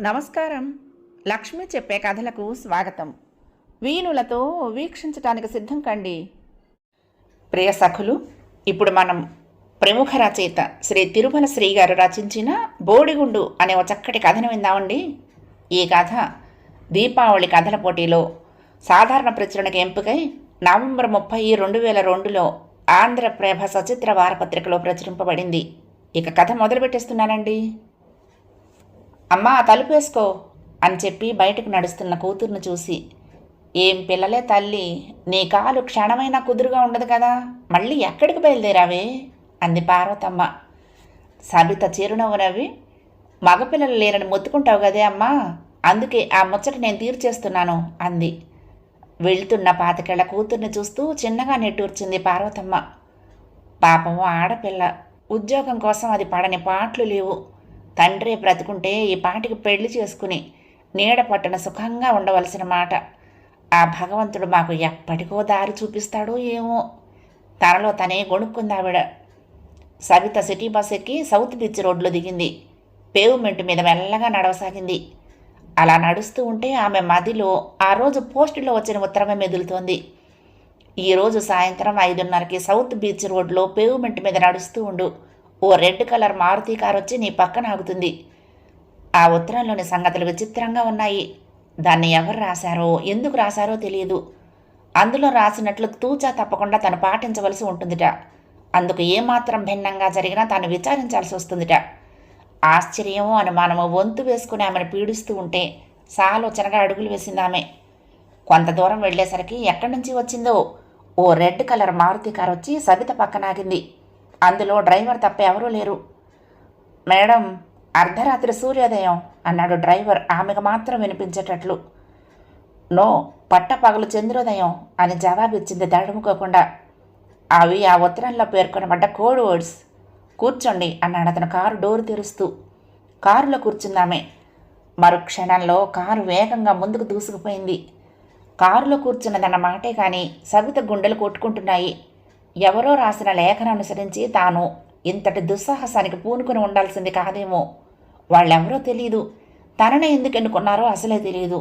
నమస్కారం. లక్ష్మి చెప్పే కథలకు స్వాగతం. వీణులతో వీక్షించటానికి సిద్ధం కండి. ప్రియ సఖులు ఇప్పుడు మనం ప్రముఖ రచయిత శ్రీ తిరుమల శ్రీ గారు రచించిన బోడిగుండు అనే ఒక చక్కటి కథను విందామండి. ఈ కథ దీపావళి కథల పోటీలో సాధారణ ప్రచురణకు ఎంపికై నవంబర్ ముప్పై రెండు వేల రెండులో ఆంధ్రప్రభ సచిత్ర వారపత్రికలో ప్రచురింపబడింది. ఇక కథ మొదలు పెట్టేస్తున్నానండి అమ్మా తలుపు వేసుకో అని చెప్పి బయటకు నడుస్తున్న కూతుర్ను చూసి ఏం పిల్లలే తల్లి నీ కాలు క్షణమైనా కుదురుగా ఉండదు కదా మళ్ళీ ఎక్కడికి బయలుదేరావే? అంది పార్వతమ్మ. సబిత చిరునవ్వు నవ్వి మగపిల్లలు లేరని మొత్తుకుంటావు కదే అమ్మా అందుకే ఆ ముచ్చట నేను తీర్చేస్తున్నాను అంది. వెళ్తున్న పాతికేళ్ళ కూతుర్ని చూస్తూ చిన్నగా నెట్టూర్చింది పార్వతమ్మ. పాపం ఆడపిల్ల ఉద్యోగం కోసం అది పడని పాటలు లేవు. తండ్రి బ్రతుకుంటే ఈ పాటికి పెళ్ళి చేసుకుని నీడ పట్టణ సుఖంగా ఉండవలసిన మాట. ఆ భగవంతుడు మాకు ఎప్పటికో దారి చూపిస్తాడో ఏమో. తనలో తనే గొణుక్కుందావిడ సవిత సిటీ బస్ ఎక్కి సౌత్ బీచ్ రోడ్లో దిగింది. పేవ్మెంట్ మీద మెల్లగా నడవసాగింది. అలా నడుస్తూ ఉంటే ఆమె మదిలో ఆ రోజు పోస్టులో వచ్చిన ఉత్తరమే మెదులుతోంది. ఈరోజు సాయంత్రం ఐదున్నరకి సౌత్ బీచ్ రోడ్లో పేవ్మెంట్ మీద నడుస్తూ ఉండు. ఓ రెడ్ కలర్ మారుతి కార్ వచ్చి నీ పక్కన ఆగుతుంది. ఆ ఉత్తరంలోని సంగతులు విచిత్రంగా ఉన్నాయి. దాన్ని ఎవరు రాశారో ఎందుకు రాశారో తెలియదు. అందులో రాసినట్లు తూచా తప్పకుండా తను పాటించవలసి ఉంటుందిట. అందుకు ఏమాత్రం భిన్నంగా జరిగినా తాను విచారించాల్సి వస్తుందిట. ఆశ్చర్యమో అనుమానమో వంతు వేసుకుని ఆమెను పీడిస్తూ ఉంటే సాలోచనగా అడుగులు వేసింది ఆమె. కొంత దూరం వెళ్ళేసరికి ఎక్కడి నుంచి వచ్చిందో? ఓ రెడ్ కలర్ మారుతి కార్ వచ్చి సబిత పక్కన ఆగింది అందులో డ్రైవర్ తప్ప ఎవరూ లేరు. మేడం అర్ధరాత్రి సూర్యోదయం అన్నాడు డ్రైవర్ ఆమెకు మాత్రం వినిపించేటట్లు. నో పట్టపగలు చంద్రోదయం అని జవాబిచ్చింది దడుముకోకుండా. అవి ఆ ఉత్తరంలో పేర్కొనబడ్డ కోడ్ వర్డ్స్. కూర్చోండి అన్నాడు అతను కారు డోరు తెరుస్తూ. కారులో కూర్చుందామే మరు క్షణంలో కారు వేగంగా ముందుకు దూసుకుపోయింది. కారులో కూర్చున్నదన్న మాటే కానీ సవిత గుండెలు కొట్టుకుంటున్నాయి. ఎవరో రాసిన లేఖను అనుసరించి తాను ఇంతటి దుస్సాహసానికి పూనుకుని ఉండాల్సింది కాదేమో. వాళ్ళెవరో తెలియదు తననే ఎందుకు ఎన్నుకున్నారో అసలే తెలియదు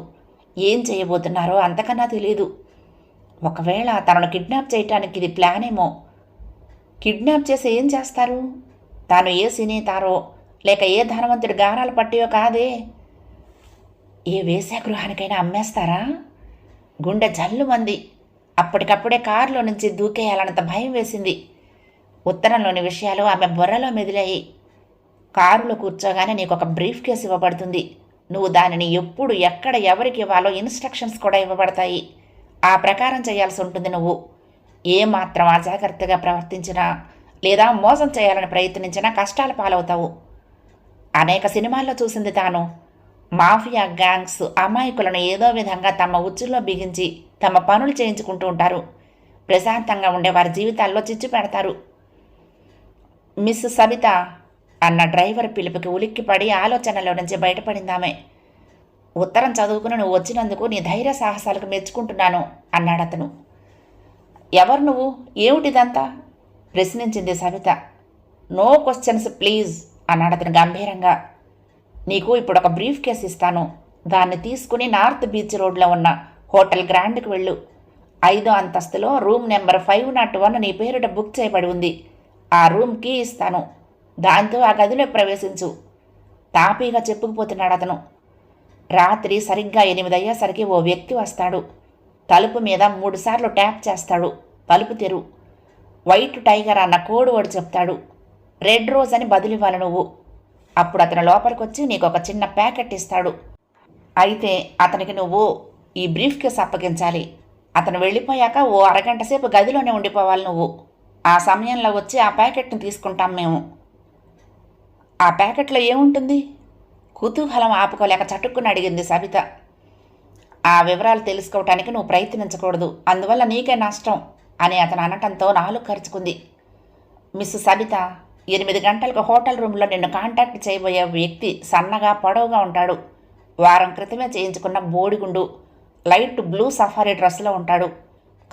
ఏం చేయబోతున్నారో అంతకన్నా తెలియదు ఒకవేళ తనను కిడ్నాప్ చేయటానికి ఇది ప్లాన్ ఏమో కిడ్నాప్ చేసి ఏం చేస్తారు? తాను ఏ సినీతారో లేక ఏ ధనవంతుడి గారాలు పట్టియో కాదే. ఏ వేశ్యాగృహానికైనా అమ్మేస్తారా? గుండె జల్లుమంది. అప్పటికప్పుడే కారులో నుంచి దూకేయాలన్నంత భయం వేసింది. ఉత్తరంలోని విషయాలు ఆమె బుర్రలో మెదిలాయి. కారులో కూర్చోగానే నీకు ఒక బ్రీఫ్ కేసు ఇవ్వబడుతుంది. నువ్వు దానిని ఎప్పుడు ఎక్కడ ఎవరికి ఇవ్వాలో ఇన్స్ట్రక్షన్స్ కూడా ఇవ్వబడతాయి. ఆ ప్రకారం చేయాల్సి ఉంటుంది నువ్వు. ఏ మాత్రం అజాగ్రత్తగా ప్రవర్తించినా లేదా మోసం చేయాలని ప్రయత్నించినా కష్టాలు పాలవుతావు. అనేక సినిమాల్లో చూసింది తాను. మాఫియా గ్యాంగ్స్ అమాయకులను ఏదో విధంగా తమ ఉచ్చుల్లో బిగించి తమ పనులు చేయించుకుంటూ ఉంటారు. ప్రశాంతంగా ఉండే వారి జీవితాల్లో చిచ్చు పెడతారు. మిస్ సబిత అన్న డ్రైవర్ పిలుపుకి ఉలిక్కిపడి ఆలోచనలో నుంచి బయటపడిందామె. ఉత్తరం చదువుకుని నువ్వు వచ్చినందుకు నీ ధైర్య సాహసాలకు మెచ్చుకుంటున్నాను అన్నాడు అతను. ఎవరు నువ్వు? ఏమిటిదంతా? ప్రశ్నించింది సవిత నో క్వశ్చన్స్ ప్లీజ్ అన్నాడు అతను గంభీరంగా. నీకు ఇప్పుడు ఒక బ్రీఫ్ కేస్ ఇస్తాను. దాన్ని తీసుకుని నార్త్ బీచ్ రోడ్లో ఉన్న హోటల్ గ్రాండ్కి వెళ్ళు. ఐదో అంతస్తులో room number five naught one నీ పేరిట బుక్ చేయబడి ఉంది. ఆ రూమ్ కీ ఇస్తాను. దాంతో ఆ గదిలో ప్రవేశించు. తాపీగా చెప్పుకుపోతున్నాడు అతను. రాత్రి సరిగ్గా ఎనిమిది అయ్యేసరికి ఓ వ్యక్తి వస్తాడు. తలుపు మీద మూడుసార్లు ట్యాప్ చేస్తాడు. తలుపు తెరు. వైట్ టైగర్ అన్న కోడ్ వాడు చెప్తాడు. రెడ్ రోజ్ అని బదులివ్వాలి నువ్వు. అప్పుడు అతను లోపలికొచ్చి నీకు ఒక చిన్న ప్యాకెట్ ఇస్తాడు. అయితే అతనికి నువ్వు ఈ బ్రీఫ్ కేస్ అప్పగించాలి. అతను వెళ్ళిపోయాక ఓ అరగంట సేపు గదిలోనే ఉండిపోవాలి నువ్వు. ఆ సమయంలో వచ్చి ఆ ప్యాకెట్ని తీసుకుంటాం మేము. ఆ ప్యాకెట్లో ఏముంటుంది? కుతూహలం ఆపుకోలేక చటుక్కుని అడిగింది సబిత. ఆ వివరాలు తెలుసుకోవటానికి నువ్వు ప్రయత్నించకూడదు. అందువల్ల నీకే నష్టం అని అతను అనటంతో నాలుగు ఖర్చుకుంది మిస్ సబిత ఎనిమిది గంటలకు హోటల్ రూమ్లో నిన్ను కాంటాక్ట్ చేయబోయే వ్యక్తి సన్నగా పొడవుగా ఉంటాడు. వారం క్రితమే చేయించుకున్న బోడిగుండు లైట్ బ్లూ సఫారీ డ్రెస్లో ఉంటాడు.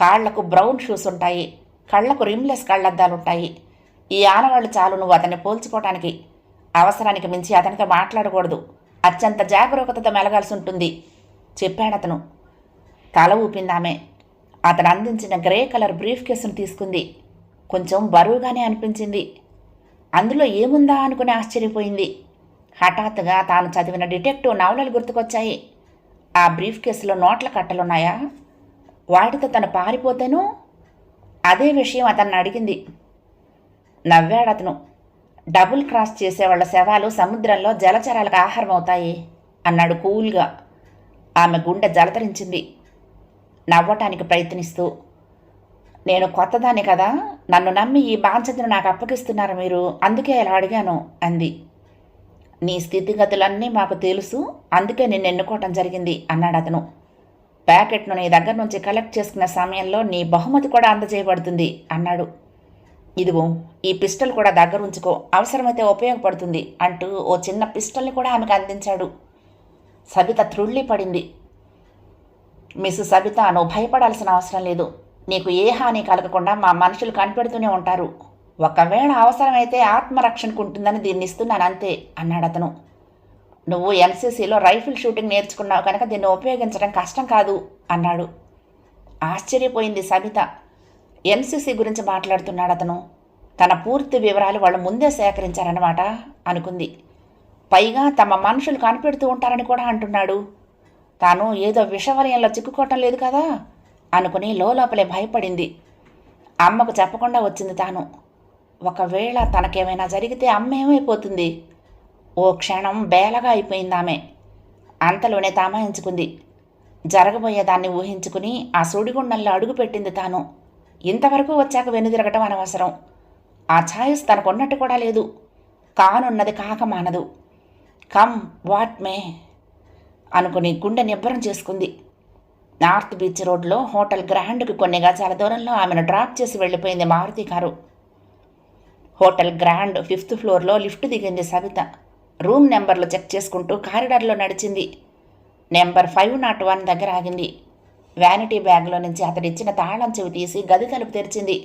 కాళ్ళకు బ్రౌన్ షూస్ ఉంటాయి. కళ్ళకు రిమ్లెస్ కళ్ళద్దాలు ఉంటాయి ఈ ఆనవాళ్ళు చాలు నువ్వు అతన్ని పోల్చుకోవటానికి అవసరానికి మించి అతనితో మాట్లాడకూడదు. అత్యంత జాగరూకతతో మెలగాల్సి ఉంటుంది చెప్పాడతను. తల ఊపిందామె. అతను అందించిన గ్రే కలర్ బ్రీఫ్ కేసును తీసుకుంది. కొంచెం బరువుగానే అనిపించింది. అందులో ఏముందా అనుకుని ఆశ్చర్యపోయింది. హఠాత్తుగా తాను చదివిన డిటెక్టివ్ నవలలు గుర్తుకొచ్చాయి. ఆ బ్రీఫ్ కేసులో నోట్ల కట్టలున్నాయా? వాటితో తను పారిపోతేను? అదే విషయం అతన్ని అడిగింది. నవ్వాడు అతను. డబుల్ క్రాస్ చేసేవాళ్ళ శవాలు సముద్రంలో జలచరాలకు ఆహారం అవుతాయి అన్నాడు కూల్గా. ఆమె గుండె జలతరించింది. నవ్వటానికి ప్రయత్నిస్తూ నేను కొత్తదాన్ని కదా. నన్ను నమ్మి ఈ బాధ్యతను నాకు అప్పగిస్తున్నారు మీరు? అందుకే ఇలా అడిగాను అంది. నీ స్థితిగతులన్నీ మాకు తెలుసు అందుకే నిన్ను ఎన్నుకోవటం జరిగింది అన్నాడు అతను. ప్యాకెట్ను నీ దగ్గర నుంచి కలెక్ట్ చేసుకున్న సమయంలో నీ బహుమతి కూడా అందజేయబడుతుంది అన్నాడు. ఇదిగో ఈ పిస్టల్ కూడా దగ్గర ఉంచుకో అవసరమైతే ఉపయోగపడుతుంది అంటూ ఓ చిన్న పిస్టల్ని కూడా ఆమెకు అందించాడు. సబిత త్రుళ్ళి పడింది మిస్ సబిత నువ్వు భయపడాల్సిన అవసరం లేదు. నీకు ఏ హాని కలగకుండా మా మనుషులు కనిపెడుతూనే ఉంటారు. ఒకవేళ అవసరమైతే ఆత్మరక్షణకు ఉంటుందని దీన్ని ఇస్తున్నాను అంతే అన్నాడు అతను. నువ్వు ఎన్సీసీలో రైఫిల్ షూటింగ్ నేర్చుకున్నావు కనుక దీన్ని ఉపయోగించడం కష్టం కాదు అన్నాడు. ఆశ్చర్యపోయింది సబిత. ఎన్సీసీ గురించి మాట్లాడుతున్నాడు అతను. తన పూర్తి వివరాలు వాళ్ళు ముందే సేకరించారన్నమాట అనుకుంది. పైగా తమ మనుషులు కనిపెడుతూ ఉంటారని కూడా అంటున్నాడు. తాను ఏదో విషవలయంలో చిక్కుకోవటం లేదు కదా? అనుకుని లోపలే భయపడింది. అమ్మకు చెప్పకుండా వచ్చింది తాను. ఒకవేళ తనకేమైనా జరిగితే అమ్మ ఏమైపోతుంది? ఓ క్షణం బేలగా అయిపోయింది ఆమె. అంతలోనే తామాయించుకుంది. జరగబోయేదాన్ని ఊహించుకుని ఆ సుడిగుండంలో అడుగుపెట్టింది తాను. ఇంతవరకు వచ్చాక వెనుదిరగటం అనవసరం. ఆ ఛాయిస్ తనకున్నట్టు కూడా లేదు. కానున్నది కాక మానదు. కమ్ వాట్ మే అనుకుని గుండె నిబ్బరం చేసుకుంది. నార్త్ బీచ్ రోడ్లో హోటల్ గ్రాండ్కి కొన్ని గజాల దూరంలో ఆమెను డ్రాప్ చేసి వెళ్ళిపోయింది Maruti car hotel grand fifth ఫ్లోర్లో లిఫ్ట్ దిగింది సవిత. రూమ్ నెంబర్లు చెక్ చేసుకుంటూ కారిడార్లో నడిచింది. నెంబర్ ఫైవ్ నాట్ వన్ దగ్గర ఆగింది. వ్యానిటీ బ్యాగ్లో నుంచి అతడిచ్చిన తాళం చెవి తీసి గది తలుపు తెరిచింది.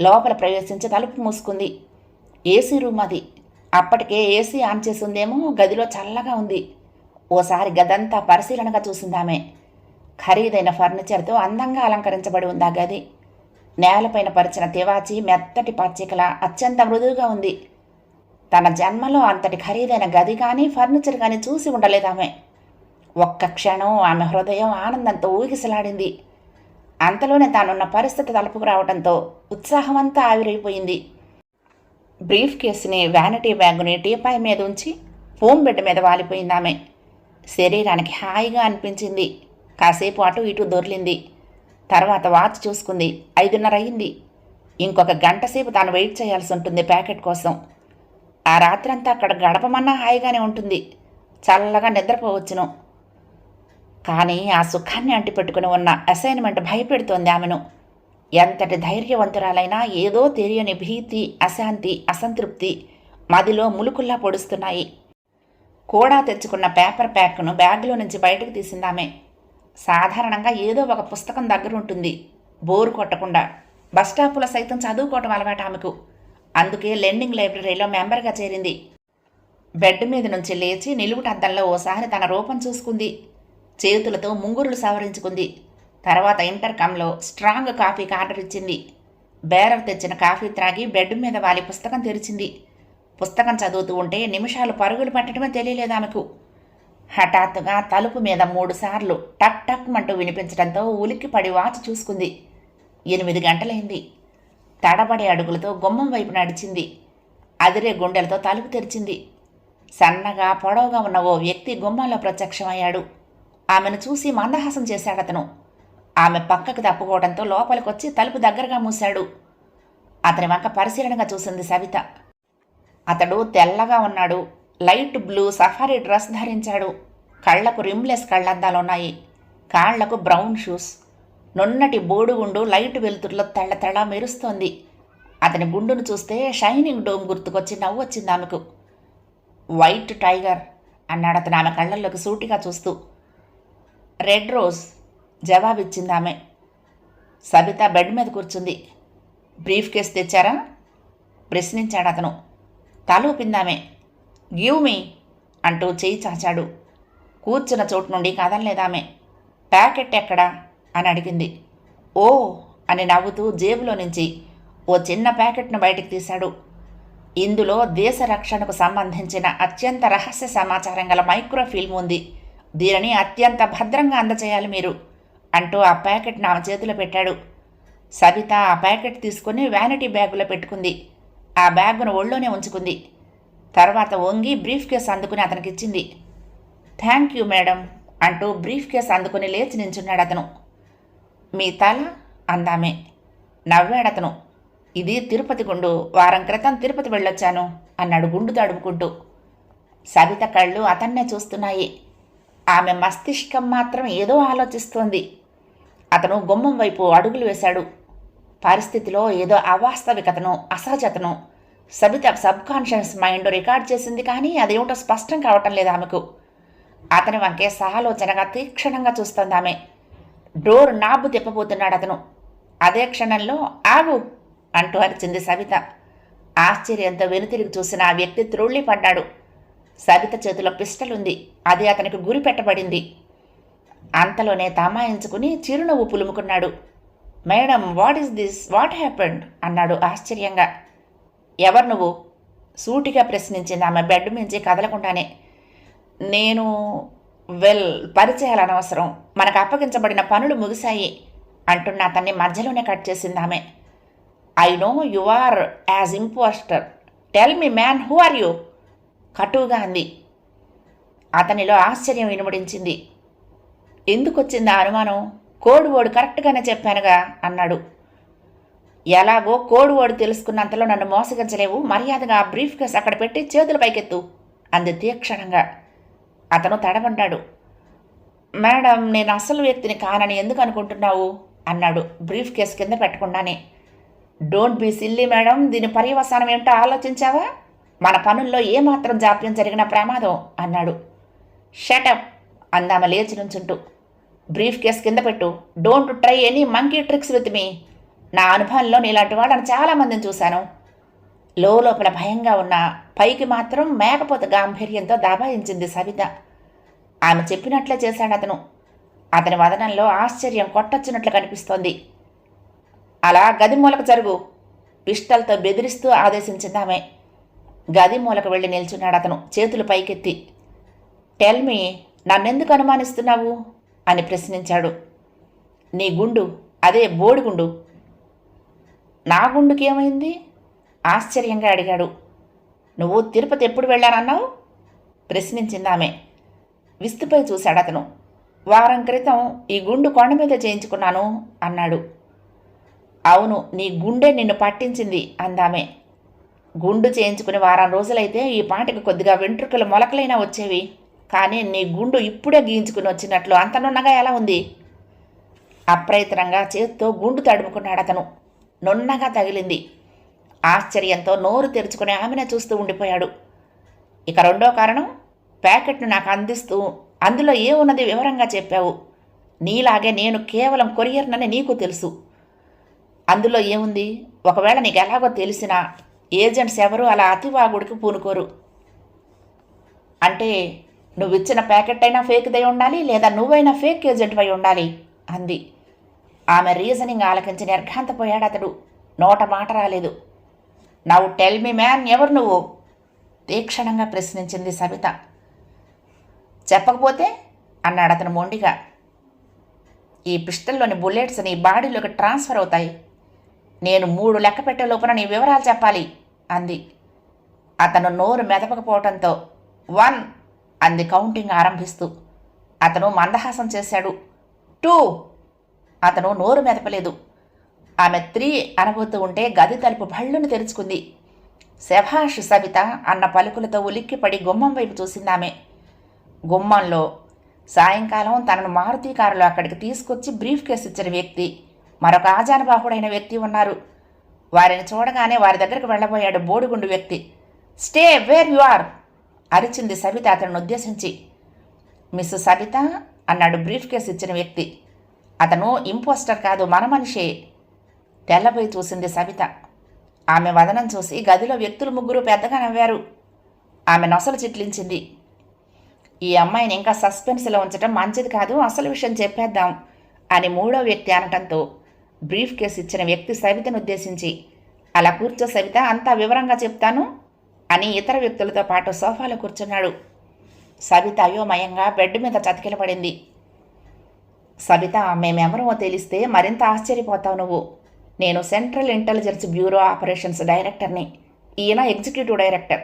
లోపల ప్రవేశించి తలుపు మూసుకుంది. ఏసీ రూమ్ అది. అప్పటికే ఏసీ ఆన్ చేసిందేమో గదిలో చల్లగా ఉంది. ఓసారి గదంతా పరిశీలనగా చూసిందామె. ఖరీదైన ఫర్నిచర్తో అందంగా అలంకరించబడి ఉంది ఆ గది. నేలపైన పరిచిన తివాచి మెత్తటి పచ్చికల అత్యంత మృదువుగా ఉంది. తన జన్మలో అంతటి ఖరీదైన గది కానీ ఫర్నిచర్ కానీ చూసి ఉండలేదామె ఒక్క క్షణం ఆమె హృదయం ఆనందంతో ఊగిసలాడింది. అంతలోనే తానున్న పరిస్థితి తలుపుకు రావడంతో ఉత్సాహమంతా ఆవిరైపోయింది. బ్రీఫ్ కేసుని వ్యానిటీ బ్యాగుని టీపాయ్ మీద ఉంచి ఫోమ్ బెడ్ మీద వాలిపోయింది ఆమె. శరీరానికి హాయిగా అనిపించింది. కాసేపు అటు ఇటు దొర్లింది. తర్వాత వాచ్ చూసుకుంది. ఐదున్నర అయింది ఇంకొక గంట సేపు తాను వెయిట్ చేయాల్సి ఉంటుంది ప్యాకెట్ కోసం. ఆ రాత్రంతా అక్కడ గడపమన్నా హాయిగానే ఉంటుంది. చల్లగా నిద్రపోవచ్చును. కానీ ఆ సుఖాన్ని అంటిపెట్టుకుని ఉన్న అసైన్మెంట్ భయపెడుతోంది ఆమెను. ఎంతటి ధైర్యవంతురాలైనా ఏదో తెలియని భీతి అశాంతి అసంతృప్తి మదిలో ములుకుల్లా పొడుస్తున్నాయి. కూడా తెచ్చుకున్న పేపర్ ప్యాక్ను బ్యాగ్లో నుంచి బయటకు తీసిందామే. సాధారణంగా ఏదో ఒక పుస్తకం దగ్గర ఉంటుంది. బోరు కొట్టకుండా. బస్ సైతం చదువుకోవటం అలవాటు ఆమెకు. అందుకే లెండింగ్ లైబ్రరీలో మెంబర్గా చేరింది. బెడ్ మీద నుంచి లేచి నిలువుటద్దంలో ఓసారి తన రూపం చూసుకుంది. చేతులతో ముంగురులు సవరించుకుంది. తర్వాత ఇంటర్కమ్లో స్ట్రాంగ్ కాఫీకి ఆర్డర్ ఇచ్చింది. బేరర్ తెచ్చిన కాఫీ త్రాగి బెడ్ మీద వాలి పుస్తకం తెరిచింది. పుస్తకం చదువుతూ ఉంటే నిమిషాలు పరుగులు పట్టడమే తెలియలేదు ఆమెకు. హఠాత్తుగా తలుపు మీద మూడుసార్లు టక్ టక్ మంటూ వినిపించడంతో ఉలిక్కి పడి వాచి చూసుకుంది. ఎనిమిది గంటలైంది. తడబడే అడుగులతో గుమ్మం వైపు నడిచింది. అదిరే గుండెలతో తలుపు తెరిచింది. సన్నగా పొడవుగా ఉన్న ఓ వ్యక్తి గుమ్మంలో ప్రత్యక్షమయ్యాడు. ఆమెను చూసి మందహాసం చేశాడతను ఆమె పక్కకు తప్పుకోవడంతో లోపలికొచ్చి తలుపు దగ్గరగా మూశాడు. అతని వంక పరిశీలనగా చూసింది సవిత. అతడు తెల్లగా ఉన్నాడు. లైట్ బ్లూ సఫారీ డ్రెస్ ధరించాడు. కళ్ళకు రిమ్లెస్ కళ్ళద్దాలున్నాయి. కాళ్ళకు బ్రౌన్ షూస్. నున్నటి బోడుగుండు లైట్ వెలుతురులో తెల్ల మెరుస్తోంది. అతని గుండును చూస్తే షైనింగ్ డోమ్ గుర్తుకొచ్చి నవ్వు వచ్చింది ఆమెకు. వైట్ టైగర్ అన్నాడు అతను ఆమె కళ్ళల్లోకి సూటిగా చూస్తూ. రెడ్ రోజ్ జవాబిచ్చింది ఆమె. సబిత బెడ్ మీద కూర్చుంది. బ్రీఫ్ కేస్ తెచ్చారా? ప్రశ్నించాడు అతను. తల ఊపిందామే గివ్ మీ అంటూ చేయి చాచాడు. కూర్చున్న చోటు నుండి కాదనలేదామె ప్యాకెట్ ఎక్కడా? అని అడిగింది. ఓ అని నవ్వుతూ జేబులో నుంచి ఓ చిన్న ప్యాకెట్ను బయటికి తీశాడు. ఇందులో దేశ రక్షణకు సంబంధించిన అత్యంత రహస్య సమాచారం గల మైక్రోఫిల్మ్ ఉంది. దీనిని అత్యంత భద్రంగా అందచేయాలి మీరు అంటూ ఆ ప్యాకెట్ను ఆమె చేతిలో పెట్టాడు. సబిత ఆ ప్యాకెట్ తీసుకుని వ్యానిటీ బ్యాగులో పెట్టుకుంది. ఆ బ్యాగును ఒళ్ళోనే ఉంచుకుంది. తర్వాత వంగి బ్రీఫ్ కేస్ అందుకుని అతనికి ఇచ్చింది థ్యాంక్ యూ మేడం అంటూ బ్రీఫ్ కేస్ అందుకుని లేచి నించున్నాడు అతను. మీ తల అందామే. నవ్వాడతను ఇది తిరుపతి గుండు. వారం క్రితం తిరుపతి వెళ్ళొచ్చాను అన్నాడు గుండు తడుపుకుంటూ సబిత కళ్ళు అతన్నే చూస్తున్నాయి. ఆమె మస్తిష్కం మాత్రం ఏదో ఆలోచిస్తోంది. అతను గుమ్మం వైపు అడుగులు వేశాడు. పరిస్థితిలో ఏదో అవాస్తవికతను అసహజతను సబిత సబ్కాన్షియస్ మైండ్ రికార్డ్ చేసింది కానీ అదేమిటో స్పష్టం కావటం లేదు ఆమెకు. అతని వంకే సహాలోచనగా తీక్షణంగా చూస్తుంది ఆమె. డోర్ నాబు తిప్పబోతున్నాడు అతను. అదే క్షణంలో ఆగు అంటూ అరిచింది సబిత. ఆశ్చర్యంతో వెనుతిరిగి చూసిన ఆ వ్యక్తి త్రుళ్ళి పడ్డాడు. సబిత చేతిలో పిస్టల్ ఉంది అది అతనికి గురి పెట్టబడింది. అంతలోనే తమాయించుకుని చిరునవ్వు పులుముకున్నాడు. Madam what is this what happened అన్నాడు ఆశ్చర్యంగా. ఎవరు నువ్వు? సూటిగా ప్రశ్నించింది ఆమె బెడ్ మించి కదలకుండానే. నేను వెల్ పరిచయాలు అనవసరం. మనకు అప్పగించబడిన పనులు ముగిశాయి అంటున్న అతన్ని మధ్యలోనే కట్ చేసింది ఆమె. I know you are as impostor. Tell me man who are you? కటువుగా అంది. అతనిలో ఆశ్చర్యం వినుమడించింది ఎందుకొచ్చింది ఆ అనుమానం? కోడ్ వర్డ్ కరెక్ట్గానే చెప్పానుగా అన్నాడు. ఎలాగో కోడు ఓడి తెలుసుకున్నంతలో నన్ను మోసగించలేవు. మర్యాదగా ఆ బ్రీఫ్ కేస్ అక్కడ పెట్టి చేతులు పైకెత్తు అంది తీక్షణంగా. అతను తడబడ్డాడు మేడం నేను అసలు వ్యక్తిని కానని ఎందుకు అనుకుంటున్నావు? అన్నాడు బ్రీఫ్ కేస్ కింద పెట్టకుండానే. Don't be silly madam. దీని పర్యవసానం ఏమిటో ఆలోచించావా? మన పనుల్లో ఏమాత్రం జాప్యం జరిగిన ప్రమాదం అన్నాడు. షటప్ అందామ లేచి నుంచుంటూ. బ్రీఫ్ కేస్ కింద పెట్టు. Don't try any monkey tricks with me నా అనుభవంలో నీలాంటి వాళ్ళని చాలామందిని చూశాను. లోపల భయంగా ఉన్న పైకి మాత్రం మేకపోత గాంభీర్యంతో దాబాయించింది సవిత ఆమె చెప్పినట్లే చేశాడు అతను. అతని వదనంలో ఆశ్చర్యం కొట్టొచ్చినట్లు కనిపిస్తోంది. అలా గది మూలకు జరుగు. పిస్టల్తో బెదిరిస్తూ ఆదేశించింది ఆమె. గది మూలకు వెళ్ళి నిల్చున్నాడు అతను చేతులు పైకెత్తి. టెల్ మీ నన్నెందుకు అనుమానిస్తున్నావు? అని ప్రశ్నించాడు. నీ గుండు అదే బోడిగుండు. నా గుండుకి ఏమైంది? ఆశ్చర్యంగా అడిగాడు. నువ్వు తిరుపతి ఎప్పుడు వెళ్ళానన్నావు? ప్రశ్నించింది ఆమె. విస్తుపై చూశాడు అతను. వారం క్రితం ఈ గుండు కొండ మీద చేయించుకున్నాను అన్నాడు. అవును నీ గుండె నిన్ను పట్టించింది అందామె. గుండు చేయించుకుని వారం రోజులైతే ఈ పాటకి కొద్దిగా వెంట్రుకలు మొలకలైనా వచ్చేవి. కానీ నీ గుండు ఇప్పుడే గీయించుకుని వచ్చినట్లు అంతనున్నగా ఎలా ఉంది? అప్రయత్నంగా చేత్తో గుండు తడుముకున్నాడు అతను. నున్నగా తగిలింది. ఆశ్చర్యంతో నోరు తెరుచుకుని ఆమెను చూస్తూ ఉండిపోయాడు. ఇక రెండో కారణం ప్యాకెట్ను నాకు అందిస్తూ అందులో ఏమున్నది వివరంగా చెప్పావు? నీలాగే నేను కేవలం కొరియర్నని నీకు తెలుసు. అందులో ఏముంది? ఒకవేళ నీకు ఎలాగో తెలిసినా ఏజెంట్స్ ఎవరు అలా అతివాగుడికి పూనుకోరు. అంటే నువ్విచ్చిన ప్యాకెట్ అయినా ఫేక్దై ఉండాలి లేదా నువ్వైనా ఫేక్ ఏజెంట్ అయి ఉండాలి? అంది. ఆమె రీజనింగ్ ఆలకించి నిర్ఘాంతపోయాడు అతడు. నోట మాట రాలేదు. నవ్వు టెల్ మీ మ్యాన్ ఎవరు నువ్వు? తీక్షణంగా ప్రశ్నించింది సబిత. చెప్పకపోతే? అన్నాడు అతను మొండిగా. ఈ పిస్టల్లోని బుల్లెట్స్ నీ బాడీలోకి ట్రాన్స్ఫర్ అవుతాయి. నేను మూడు లెక్క పెట్టే లోపల నీ వివరాలు చెప్పాలి అంది. అతను నోరు మెదపకపోవటంతో వన్ అంది కౌంటింగ్ ఆరంభిస్తూ. అతను మందహాసం చేశాడు. టూ అతను నోరు మెదపలేదు. ఆమె త్రీ అనబోతూ ఉంటే గది తలుపు భళ్ళును తెరుచుకుంది. శభాష్ సవిత అన్న పలుకులతో ఉలిక్కిపడి గుమ్మం వైపు చూసిందామె గుమ్మంలో సాయంకాలం తనను మారుతి కారులో అక్కడికి తీసుకొచ్చి బ్రీఫ్ కేసు ఇచ్చిన వ్యక్తి మరొక ఆజానుబాహుడైన వ్యక్తి ఉన్నారు. వారిని చూడగానే వారి దగ్గరకు వెళ్ళబోయాడు బోడిగుండు వ్యక్తి. Stay where you are! అరిచింది సబిత అతను ఉద్దేశించి. మిస్ సబిత అన్నాడు బ్రీఫ్ కేసు ఇచ్చిన వ్యక్తి. అతను ఇంపోస్టర్ కాదు మన మనిషే. తెల్లబోయి చూసింది సవిత ఆమె వదనం చూసి గదిలో వ్యక్తులు ముగ్గురు పెద్దగా నవ్వారు. ఆమె నొసలు చిట్లించింది. ఈ అమ్మాయిని ఇంకా సస్పెన్స్లో ఉంచడం మంచిది కాదు అసలు విషయం చెప్పేద్దాం అని మూడో వ్యక్తి అనటంతో బ్రీఫ్ కేసు ఇచ్చిన వ్యక్తి సవితను ఉద్దేశించి అలా కూర్చో సవిత అంతా వివరంగా చెప్తాను అని ఇతర వ్యక్తులతో పాటు సోఫాలో కూర్చున్నాడు. సవిత అయోమయంగా బెడ్ మీద చతికిలపడింది. సబిత మేమెవరో తెలిస్తే మరింత ఆశ్చర్యపోతావు నువ్వు. నేను సెంట్రల్ ఇంటెలిజెన్స్ బ్యూరో ఆపరేషన్స్ డైరెక్టర్ని. ఈయన ఎగ్జిక్యూటివ్ డైరెక్టర్.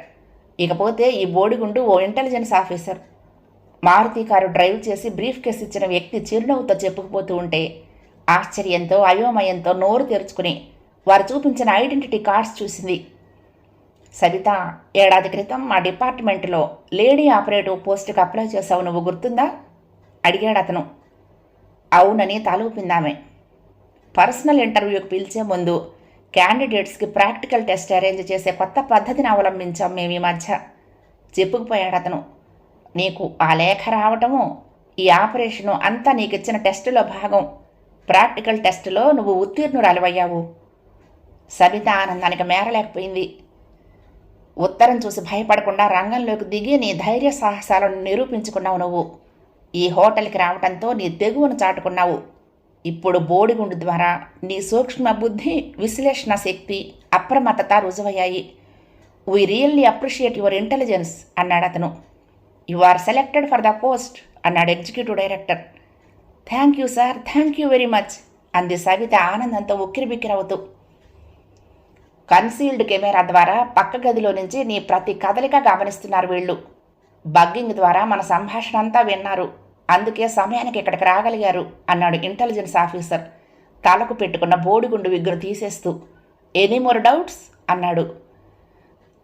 ఇకపోతే ఈ బోడిగుండు ఓ intelligence officer. Maruti car drive చేసి బ్రీఫ్ కేసు ఇచ్చిన వ్యక్తి చిరునవ్వుతో చెప్పుకుపోతూ ఉంటే ఆశ్చర్యంతో అయోమయంతో నోరు తెరుచుకుని వారు చూపించిన ఐడెంటిటీ కార్డ్స్ చూసింది. సవిత ఏడాది క్రితం మా డిపార్ట్మెంట్లో లేడీ ఆపరేటివ్ పోస్ట్కి అప్లై చేసావు నువ్వు గుర్తుందా? అడిగాడు అతను అవునని తలూపిందామె పర్సనల్ ఇంటర్వ్యూకి పిలిచే ముందు క్యాండిడేట్స్కి ప్రాక్టికల్ టెస్ట్ అరేంజ్ చేసే కొత్త పద్ధతిని అవలంబించాం మేము ఈ మధ్య. చెప్పుకుపోయాడు అతను. నీకు ఆ లేఖ రావటము ఈ ఆపరేషను అంతా నీకు ఇచ్చిన టెస్టులో భాగం. ప్రాక్టికల్ టెస్టులో నువ్వు ఉత్తీర్ణురాలివయ్యావు. సబిత ఆనందానికి మేరలేకపోయింది. ఉత్తరం చూసి భయపడకుండా రంగంలోకి దిగి నీ ధైర్య సాహసాలను నిరూపించుకున్నావు నువ్వు. ఈ హోటల్కి రావటంతో నీ తెగువను చాటుకున్నావు. ఇప్పుడు బోడిగుండు ద్వారా నీ సూక్ష్మ బుద్ధి విశ్లేషణ శక్తి అప్రమత్తత రుజువయ్యాయి. We really appreciate your intelligence అన్నాడు అతను. You are selected for the post అన్నాడు executive director thank you sir thank you very much అంది సవిత ఆనందంతో ఉక్కిరిబిక్కిరవుతూ. కన్సీల్డ్ కెమెరా ద్వారా పక్క గదిలో నుంచి నీ ప్రతి కదలిక గమనిస్తున్నారు వీళ్ళు. బగ్గింగ్ ద్వారా మన సంభాషణ అంతా విన్నారు. అందుకే సమయానికి ఇక్కడికి రాగలిగారు అన్నాడు ఇంటెలిజెన్స్ ఆఫీసర్ తలకు పెట్టుకున్న బోడిగుండు విగ్గును తీసేస్తూ ఎనీ మోర్ డౌట్స్ అన్నాడు.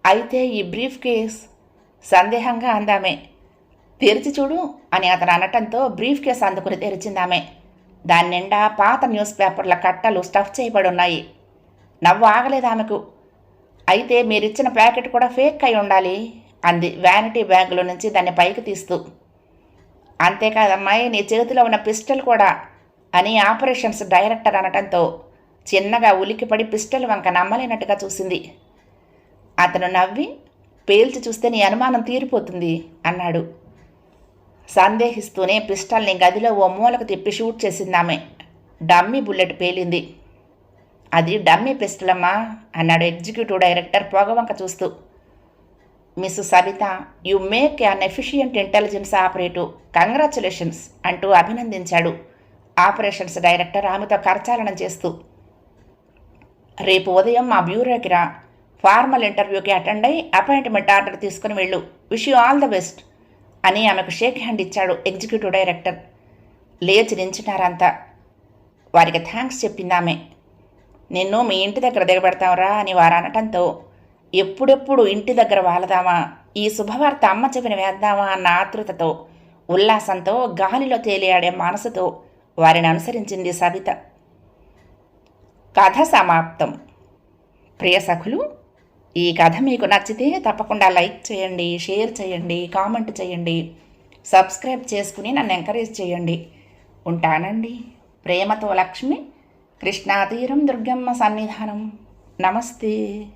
అయితే ఈ బ్రీఫ్ కేస్ సందేహంగా అందామే. తెరిచి చూడు అని అతను అనటంతో బ్రీఫ్ కేస్ అందుకుని తెరిచిందామే. దాని నిండా పాత న్యూస్ పేపర్ల కట్టలు స్టఫ్ చేయబడి ఉన్నాయి. నవ్వు ఆగలేదు ఆమెకు అయితే మీరిచ్చిన ప్యాకెట్ కూడా ఫేక్ అయి ఉండాలి. అంది. వ్యానిటీ బ్యాగులో నుంచి దాన్ని పైకి తీస్తూ. అంతేకాదమ్మాయి నీ చేతిలో ఉన్న పిస్టల్ కూడా అని ఆపరేషన్స్ డైరెక్టర్ అనటంతో చిన్నగా ఉలికిపడి పిస్టల్ వంక నమ్మలేనట్టుగా చూసింది. అతను నవ్వి పేల్చి చూస్తే నీ అనుమానం తీరిపోతుంది అన్నాడు. సందేహిస్తూనే పిస్టల్ని గదిలో ఓ మూలకు తిప్పి షూట్ చేసిందామె. డమ్మి డమ్మీ బుల్లెట్ పేలింది. అది డమ్మీ పిస్టలమ్మా అన్నాడు ఎగ్జిక్యూటివ్ డైరెక్టర్ పొగవంక చూస్తూ. Miss Savitha you make an efficient intelligence operative congratulations అంటూ అభినందించాడు. ఆపరేషన్స్ డైరెక్టర్ ఆమెతో కరచాలనం చేస్తూ రేపు ఉదయం మా బ్యూరోకి రా. ఫార్మల్ ఇంటర్వ్యూకి అటెండ్ అయి అపాయింట్మెంట్ ఆర్డర్ తీసుకుని వెళ్ళు. Wish you all the best అని ఆమెకు షేక్ హ్యాండ్ ఇచ్చాడు ఎగ్జిక్యూటివ్ డైరెక్టర్ లేచి నించున్నారంతా. వారికి థ్యాంక్స్ చెప్పిందామె నిన్ను మీ ఇంటి దగ్గర దిగబెడతాంరా అని వారు అనటంతో ఎప్పుడెప్పుడు ఇంటి దగ్గర వాలదామా ఈ శుభవార్త అమ్మ చెప్పిన వేద్దామా అన్న ఆతృతతో ఉల్లాసంతో గాలిలో తేలియాడే మనసుతో వారిని అనుసరించింది సవిత. కథ సమాప్తం. ప్రియ సఖులు ఈ కథ మీకు నచ్చితే తప్పకుండా లైక్ చేయండి షేర్ చేయండి కామెంట్ చేయండి సబ్స్క్రైబ్ చేసుకుని నన్ను ఎంకరేజ్ చేయండి. ఉంటానండి. ప్రేమతో లక్ష్మి కృష్ణాతీరం దుర్గమ్మ సన్నిధానం. నమస్తే.